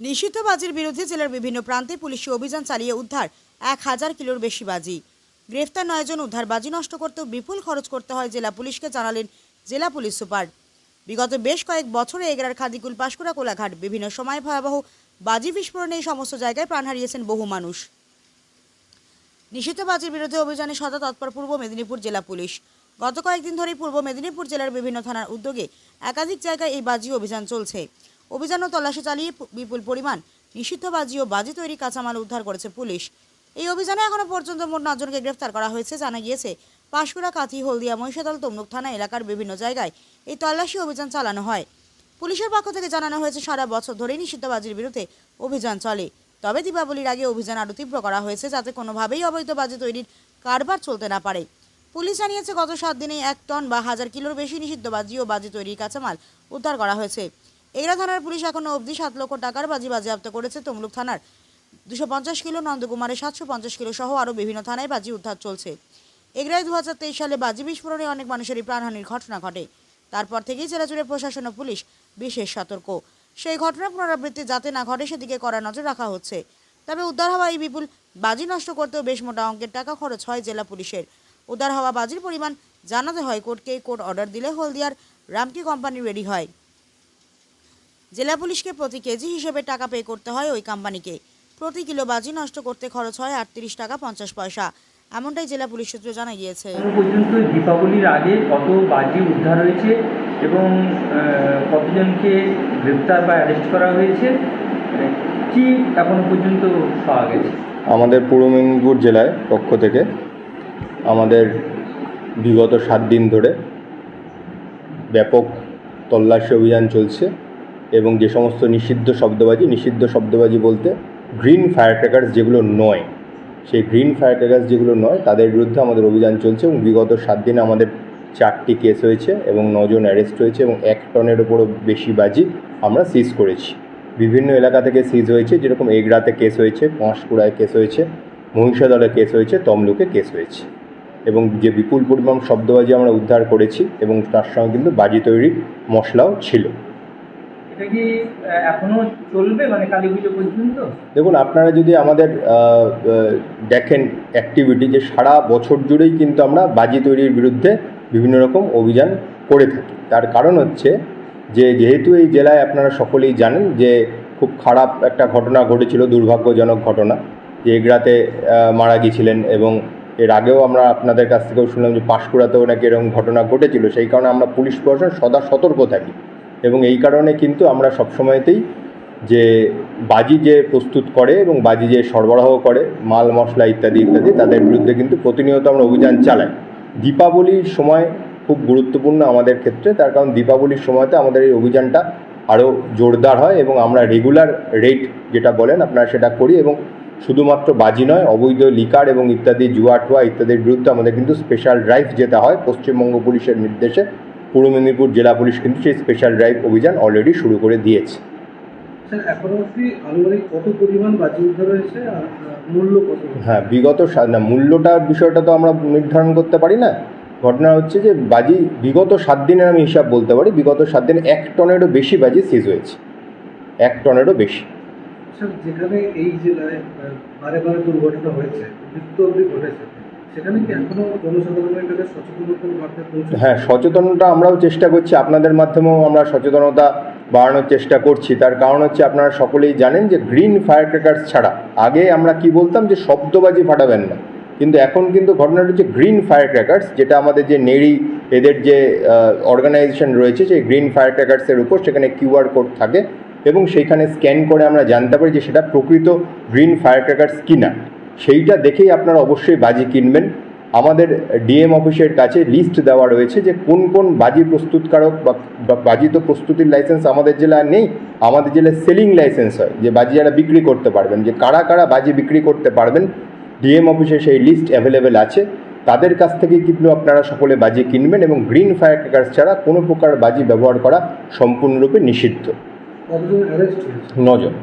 নিষিদ্ধ বাজির বিরুদ্ধে জেলার বিভিন্ন প্রান্তে পুলিশি অভিযান চালিয়ে উদ্ধার এক হাজার কিলোর বেশি বাজি। গ্রেফতার নয়জন উদ্ধার বাজি নষ্ট করতেও বিপুল খরচ করতে হয় জেলা পুলিশকে জানালেন জেলা পুলিশ সুপার। বিগত বেশ কয়েক বছরে এগরার খাদিকুল পাশকুড়া কোলাঘাট বিভিন্ন সময় ভয়াবহ বাজি বিস্ফোরণে এই সমস্ত জায়গায় প্রাণ হারিয়েছেন বহু মানুষ। নিষিদ্ধ বাজির বিরুদ্ধে অভিযানে সদা তৎপর পূর্ব মেদিনীপুর জেলা পুলিশ। গত কয়েকদিন ধরেই পূর্ব মেদিনীপুর জেলার বিভিন্ন থানার উদ্যোগে একাধিক জায়গায় এই বাজি অভিযান চলছে। অভিযান ও তল্লাশি চালিয়ে বিপুল পরিমাণ নিষিদ্ধ বাজি ও বাজি তৈরি কাঁচামাল উদ্ধার করেছে পুলিশ। এই অভিযানে এখনও পর্যন্ত মোট নজনকে গ্রেফতার করা হয়েছে, জানা গিয়েছে পাঁশকুড়া, কাথি, হলদিয়া, মহিষাদল, তমলুক থানা এলাকার বিভিন্ন জায়গায় এই তল্লাশি অভিযান চালানো হয়। পুলিশের পক্ষ থেকে জানানো হয়েছে, সারা বছর ধরেই নিষিদ্ধবাজির বিরুদ্ধে অভিযান চলে। তবে দীপাবলির আগে অভিযান আরও তীব্র করা হয়েছে যাতে কোনোভাবেই অবৈধ বাজি তৈরির কারবার চলতে না পারে। পুলিশ জানিয়েছে, গত সাত দিনে এক টন বা হাজার কিলোর বেশি নিষিদ্ধ বাজি ও বাজি তৈরির কাঁচামাল উদ্ধার করা হয়েছে। এগরা থানার পুলিশ এখনও অবধি সাত লক্ষ টাকার বাজি বাজেয়াপ্ত করেছে তমলুক থানার। দুশো পঞ্চাশ কিলো নন্দকুমারের, সাতশো পঞ্চাশ কিলো সহ আরও বিভিন্ন থানায় বাজি উদ্ধার চলছে। এগরায় দু হাজার তেইশ সালে বাজি বিস্ফোরণে অনেক মানুষেরই প্রাণহানির ঘটনা ঘটে। তারপর থেকেই জুড়ে প্রশাসন ও পুলিশ বিশেষ সতর্ক। সেই ঘটনার পুনরাবৃত্তি যাতে না ঘটে সেদিকে কড়া নজর রাখা হচ্ছে। তবে উদ্ধার হওয়া এই বিপুল বাজি নষ্ট করতেও বেশ মোটা অঙ্কের টাকা খরচ হয় জেলা পুলিশের। উদ্ধার হওয়া বাজির পরিমাণ জানাতে হয় কোর্টকে, কোর্ট অর্ডার দিলে হলদিয়ার রামকি কোম্পানি রেডি হয়। জেলা পুলিশকে প্রতি কেজি হিসেবে টাকা পে করতে হয় ওই কোম্পানিকে। প্রতি কিলো বাজি নষ্ট করতে খরচ হয় আটত্রিশ টাকা পঞ্চাশ পয়সা। এমনটাই জেলা পুলিশ সূত্রে জানা গিয়েছে। এখনও পর্যন্ত দীপাবলির আগে কত বাজি উদ্ধার হয়েছে এবং কতজনকে গ্রেপ্তার বা অ্যারেস্ট করা হয়েছে? মানে কি এখনও পর্যন্ত পাওয়া গেছে? আমাদের পূর্ব মেদিনীপুর জেলায় পক্ষ থেকে আমাদের বিগত সাত দিন ধরে ব্যাপক তল্লাশি অভিযান চলছে। এবং যে সমস্ত নিষিদ্ধ শব্দবাজি নিষিদ্ধ শব্দবাজি বলতে গ্রিন ফায়ার ক্র্যাকার্স যেগুলো নয়। সেই গ্রিন ফায়ার ক্র্যাকার্স যেগুলো নয়, তাদের বিরুদ্ধে আমাদের অভিযান চলছে এবং বিগত সাত দিনে আমাদের চারটি কেস হয়েছে এবং নজন অ্যারেস্ট হয়েছে এবং এক টনের ওপরও বেশি বাজি আমরা সিজ করেছি। বিভিন্ন এলাকা থেকে সিজ হয়েছে, যেরকম এগরাতে কেস হয়েছে, পাঁশকুড়ায় কেস হয়েছে, মহিষাদলে কেস হয়েছে, তমলুকে কেস হয়েছে। এবং যে বিপুল পরিমাণ শব্দবাজি আমরা উদ্ধার করেছি এবং তার সঙ্গে কিন্তু বাজি তৈরির মশলাও ছিল। দেখুন আপনারা যদি আমাদের দেখেন অ্যাক্টিভিটি যে সারা বছর জুড়েই কিন্তু আমরা বাজি তৈরির বিরুদ্ধে বিভিন্ন রকম অভিযান করে থাকি। তার কারণ হচ্ছে যে যেহেতু এই জেলায় আপনারা সকলেই জানেন যে খুব খারাপ একটা ঘটনা ঘটেছিল দুর্ভাগ্যজনক ঘটনা। যে এগরাতে আহ, মারা গিয়েছিলেন এবং এর আগেও আমরা আপনাদের কাছ থেকেও শুনলাম যে পাঁশকুড়াতেও নাকি এরকম ঘটনা ঘটেছিল। সেই কারণে আমরা পুলিশ প্রশাসন সদা সতর্ক থাকি। এবং এই কারণে কিন্তু আমরা সবসময়তেই যে বাজি যে প্রস্তুত করে এবং বাজি যে সরবরাহ করে, মাল, মশলা ইত্যাদি ইত্যাদি, তাদের বিরুদ্ধে কিন্তু প্রতিনিয়ত আমরা অভিযান চালাই। দীপাবলির সময় খুব গুরুত্বপূর্ণ আমাদের ক্ষেত্রে, তার কারণ দীপাবলির সময়তে আমাদের এই অভিযানটা আরও জোরদার হয় এবং আমরা রেগুলার রেট যেটা বলেন আপনারা সেটা করি এবং শুধুমাত্র বাজি নয়, অবৈধ লিকার এবং ইত্যাদি, জুয়া টুয়া ইত্যাদির বিরুদ্ধে আমাদের কিন্তু স্পেশাল ড্রাইভ যেতে হয় পশ্চিমবঙ্গ পুলিশের নির্দেশে। পূর্ব মেদিনীপুর জেলা পুলিশ কিন্তু সেই স্পেশাল ড্রাইভ অভিযান অলরেডি শুরু করে দিয়েছে। হ্যাঁ বিগত না মূল্যটার বিষয়টা তো আমরা নির্ধারণ করতে পারি না। ঘটনা হচ্ছে যে বাজি বিগত সাত দিনের আমি হিসাব বলতে পারি বিগত সাত দিনে এক টনেরও বেশি বাজি সিজ হয়েছে। এক টনেরও বেশি। যেখানে এই জেলায় বারে বারে দুর্ঘটনা হয়েছে মৃত্যু অবধি ঘটেছে। হ্যাঁ সচেতনতা আমরাও চেষ্টা করছি। আপনাদের মাধ্যমেও আমরা সচেতনতা বাড়ানোর চেষ্টা করছি। তার কারণ হচ্ছে আপনারা সকলেই জানেন যে গ্রিন ফায়ার ক্র্যাকার্স ছাড়া, আগে আমরা কি বলতাম যে শব্দবাজি ফাটাবেন না। কিন্তু এখন কিন্তু ঘটনাটা হচ্ছে গ্রিন ফায়ার ক্র্যাকার্স যেটা আমাদের যে নেড়ি, এদের যে অর্গানাইজেশন রয়েছে, সেই গ্রিন ফায়ার ক্র্যাকার্সের উপর সেখানে কিউআর কোড থাকে এবং সেইখানে স্ক্যান করে আমরা জানতে পারি যে সেটা প্রকৃত গ্রিন ফায়ার ক্র্যাকার্স কিনা। সেইটা দেখেই আপনারা অবশ্যই বাজি কিনবেন। আমাদের ডিএম অফিসের কাছে লিস্ট দেওয়া রয়েছে যে কোন কোন বাজি প্রস্তুতকারক বা বাজি তো প্রস্তুতির লাইসেন্স আমাদের জেলায় নেই আমাদের জেলায় সেলিং লাইসেন্স হয় যে বাজি যারা বিক্রি করতে পারবেন যে কারা কারা বাজি বিক্রি করতে পারবেন ডিএম অফিসে সেই লিস্ট অ্যাভেলেবেল আছে। তাদের কাছ থেকে কিন্তু আপনারা সকলে বাজি কিনবেন এবং গ্রিন ফায়ার ক্র্যাকার্স ছাড়া কোনো প্রকার বাজি ব্যবহার করা সম্পূর্ণরূপে নিষিদ্ধ। নজন।